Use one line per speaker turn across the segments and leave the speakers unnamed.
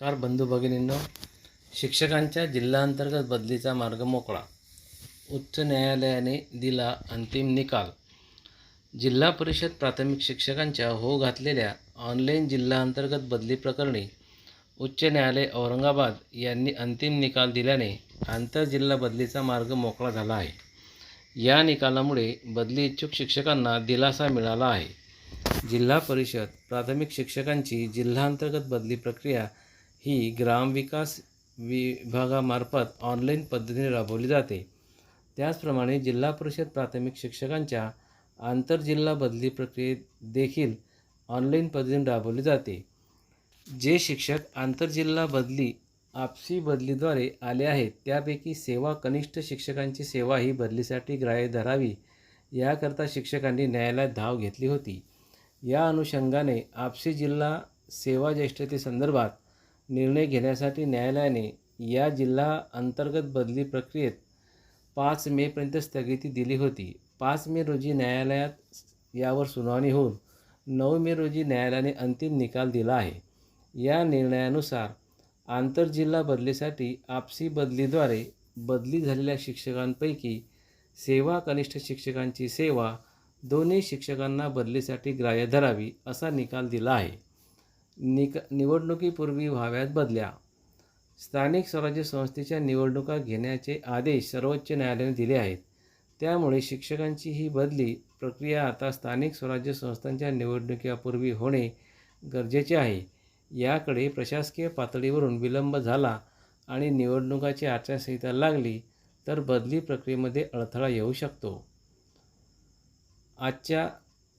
Car बंधू भगिनींनो. शिक्षकांच्या जिल्हांतर्गत बदलीचा मार्ग मोकळा. उच्च न्यायालयाने दिला अंतिम निकाल. जिल्हा परिषद प्राथमिक शिक्षकांच्या हो घातलेल्या ऑनलाईन जिल्हांतर्गत बदली प्रकरणी उच्च न्यायालय औरंगाबाद यांनी अंतिम निकाल दिल्याने आंतरजिल्हा बदलीचा मार्ग मोकळा झाला आहे. या निकालामुळे बदली इच्छुक शिक्षकांना दिलासा मिळाला आहे. जिल्हा परिषद प्राथमिक शिक्षकांची जिल्हांतर्गत बदली प्रक्रिया ही ग्रामविकास विभागामार्फत ऑनलाईन पद्धतीने राबवली जाते. त्याचप्रमाणे जिल्हा परिषद प्राथमिक शिक्षकांच्या आंतरजिल्हा बदली प्रक्रियेत देखील ऑनलाईन पद्धतीने राबवली जाते. जे शिक्षक आंतरजिल्हा बदली आपसी बदलीद्वारे आले आहेत त्यापैकी सेवा कनिष्ठ शिक्षकांची सेवा ही बदलीसाठी ग्राह्य धरावी याकरता शिक्षकांनी न्यायालयात धाव घेतली होती. या अनुषंगाने आपसी जिल्हा सेवा ज्येष्ठतेसंदर्भात निर्णय घेण्यासाठी न्यायालयाने या जिल्हा अंतर्गत बदली प्रक्रियेत पाच मेपर्यंत स्थगिती दिली होती. पाच मे रोजी न्यायालयात यावर सुनावणी होऊन नऊ मे रोजी न्यायालयाने अंतिम निकाल दिला आहे. या निर्णयानुसार आंतरजिल्हा बदलीसाठी आपसी बदलीद्वारे बदली झालेल्या शिक्षकांपैकी सेवा कनिष्ठ शिक्षकांची सेवा दोन्ही शिक्षकांना बदलीसाठी ग्राह्य धरावी असा निकाल दिला आहे. निक निवडणुकीपूर्वी व्हाव्यात बदल्या. स्थानिक स्वराज्य संस्थेच्या निवडणुका घेण्याचे आदेश सर्वोच्च न्यायालयाने दिले आहेत. त्यामुळे शिक्षकांची ही बदली प्रक्रिया आता स्थानिक स्वराज्य संस्थांच्या निवडणुकीपूर्वी होणे गरजेचे आहे. याकडे प्रशासकीय पातळीवरून विलंब झाला आणि निवडणुकाची आचारसंहिता लागली तर बदली प्रक्रियेमध्ये अडथळा येऊ शकतो. आजच्या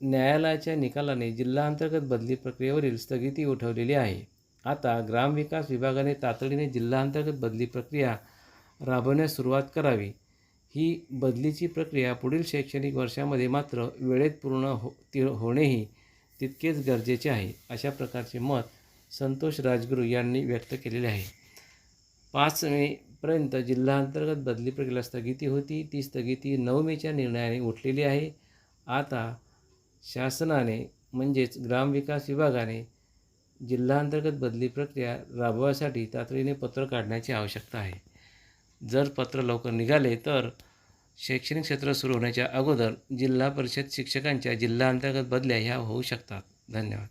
न्यायालयाच्या निकालाने जिल्हाअंतर्गत बदली प्रक्रियेवरील स्थगिती उठवलेली आहे. आता ग्रामविकास विभागाने तातडीने जिल्हाअंतर्गत बदली प्रक्रिया राबवण्यास सुरुवात करावी. ही बदलीची प्रक्रिया पुढील शैक्षणिक वर्षामध्ये मात्र वेळेत पूर्ण हो ती होणेही तितकेच गरजेचे आहे अशा प्रकारचे मत संतोष राजगुरू यांनी व्यक्त केलेले आहे. पाच मेपर्यंत जिल्हाअंतर्गत बदली प्रक्रियेला स्थगिती होती. ती स्थगिती नऊ मेच्या निर्णयाने उठलेली आहे. आता शासनाने म्हणजेच ग्रामविकास विभागाने जिल्हांतर्गत बदली प्रक्रिया राबवायसाठी तातडीने पत्र काढण्याची आवश्यकता आहे. जर पत्र लवकर निघाले तर शैक्षणिक क्षेत्र सुरू होण्याच्या अगोदर जिल्हा परिषद शिक्षकांच्या जिल्हांतर्गत बदल्या ह्या होऊ शकतात. धन्यवाद.